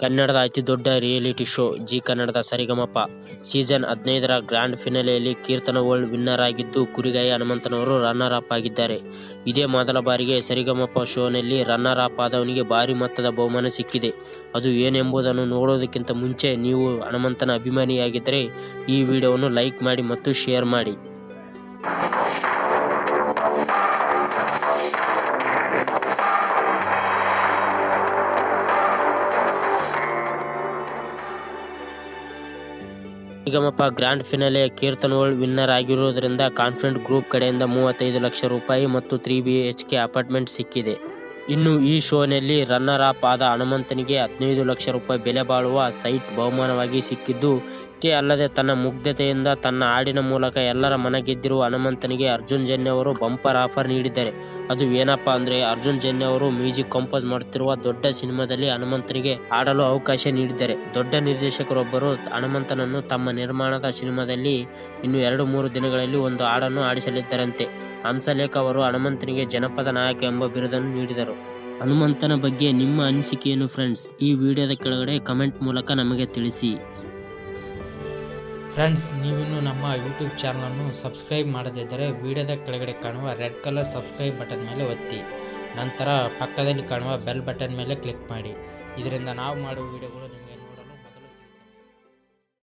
ಕನ್ನಡದ ಅತಿ ದೊಡ್ಡ ರಿಯಾಲಿಟಿ ಶೋ ಜಿ ಕನ್ನಡದ ಸರಿಗಮಪ. ಸೀಸನ್ ಹದಿನೈದರ ಗ್ರ್ಯಾಂಡ್ ಫಿನಾಲೆಯಲ್ಲಿ ಕೀರ್ತನ ವರ್ಲ್ಡ್ ವಿನ್ನರ್ ಆಗಿದ್ದು, ಕುರಿಗಾಯಿ ಹನುಮಂತನವರು ರನ್ನರ್ ಅಪ್ ಆಗಿದ್ದಾರೆ. ಇದೇ ಮೊದಲ ಬಾರಿಗೆ ಸರಿಗಮಪ ಶೋನಲ್ಲಿ ರನ್ನರ್ ಅಪ್ ಆದವನಿಗೆ ಭಾರಿ ಮೊತ್ತದ ಬಹುಮಾನ ಸಿಕ್ಕಿದೆ. ಅದು ಏನೆಂಬುದನ್ನು ನೋಡೋದಕ್ಕಿಂತ ಮುಂಚೆ ನೀವು ಹನುಮಂತನ ಅಭಿಮಾನಿಯಾಗಿದ್ದರೆ ಈ ವಿಡಿಯೋವನ್ನು ಲೈಕ್ ಮಾಡಿ ಮತ್ತು ಶೇರ್ ಮಾಡಿ. ನಿಗಮಪ ಗ್ರ್ಯಾಂಡ್ ಫಿನಾಲೆ ಕೀರ್ತನ್ ವಿನ್ನರ್ ಆಗಿರುವುದರಿಂದ ಕಾನ್ಫಿಡೆಂಟ್ ಗ್ರೂಪ್ ಕಡೆಯಿಂದ ಮೂವತ್ತೈದು ಲಕ್ಷ ರೂಪಾಯಿ ಮತ್ತು three B H K apartment ಸಿಕ್ಕಿದೆ. ಇನ್ನು ಈ ಶೋನಲ್ಲಿ ರನ್ನರ್ ಅಪ್ ಆದ ಹನುಮಂತನಿಗೆ ಹದಿನೈದು ಲಕ್ಷ ರೂಪಾಯಿ ಬೆಲೆ ಬಾಳುವ ಸೈಟ್ ಬಹುಮಾನವಾಗಿ ಸಿಕ್ಕಿದ್ದು ಇಷ್ಟೇ ಅಲ್ಲದೆ ತನ್ನ ಮುಗ್ಧತೆಯಿಂದ ತನ್ನ ಹಾಡಿನ ಮೂಲಕ ಎಲ್ಲರ ಮನ ಗೆದ್ದಿರುವ ಹನುಮಂತನಿಗೆ ಅರ್ಜುನ್ ಜನ್ಯ ಅವರು ಬಂಪರ್ ಆಫರ್ ನೀಡಿದ್ದಾರೆ. ಅದು ಏನಪ್ಪಾ ಅಂದ್ರೆ ಅರ್ಜುನ್ ಜನ್ಯ ಅವರು ಮ್ಯೂಸಿಕ್ ಕಂಪೋಸ್ ಮಾಡುತ್ತಿರುವ ದೊಡ್ಡ ಸಿನಿಮಾದಲ್ಲಿ ಹನುಮಂತನಿಗೆ ಆಡಲು ಅವಕಾಶ ನೀಡಿದ್ದಾರೆ. ದೊಡ್ಡ ನಿರ್ದೇಶಕರೊಬ್ಬರು ಹನುಮಂತನನ್ನು ತಮ್ಮ ನಿರ್ಮಾಣದ ಸಿನಿಮಾದಲ್ಲಿ ಇನ್ನು ಎರಡು ಮೂರು ದಿನಗಳಲ್ಲಿ ಒಂದು ಹಾಡನ್ನು ಆಡಿಸಲಿದ್ದಾರಂತೆ ಹಂಸಲೇಖ ಅವರು ಹನುಮಂತನಿಗೆ ಜನಪದ ನಾಯಕ ಎಂಬ ಬಿರುದನ್ನು ನೀಡಿದರು. ಹನುಮಂತನ ಬಗ್ಗೆ ನಿಮ್ಮ ಅನಿಸಿಕೆಯನ್ನು ಫ್ರೆಂಡ್ಸ್ ಈ ವಿಡಿಯೋದ ಕೆಳಗಡೆ ಕಮೆಂಟ್ ಮೂಲಕ ನಮಗೆ ತಿಳಿಸಿ. ಫ್ರೆಂಡ್ಸ್ ನೀವಿನ್ನೂ ನಮ್ಮ ಯೂಟ್ಯೂಬ್ ಚಾನಲನ್ನು ಸಬ್ಸ್ಕ್ರೈಬ್ ಮಾಡದಿದ್ದರೆ ವಿಡಿಯೋದ ಕೆಳಗಡೆ ಕಾಣುವ ರೆಡ್ ಕಲರ್ ಸಬ್ಸ್ಕ್ರೈಬ್ ಬಟನ್ ಮೇಲೆ ಒತ್ತಿ. ನಂತರ ಪಕ್ಕದಲ್ಲಿ ಕಾಣುವ ಬೆಲ್ ಬಟನ್ ಮೇಲೆ ಕ್ಲಿಕ್ ಮಾಡಿ. ಇದರಿಂದ ನಾವು ಮಾಡುವ ವಿಡಿಯೋಗಳು ನಿಮಗೆ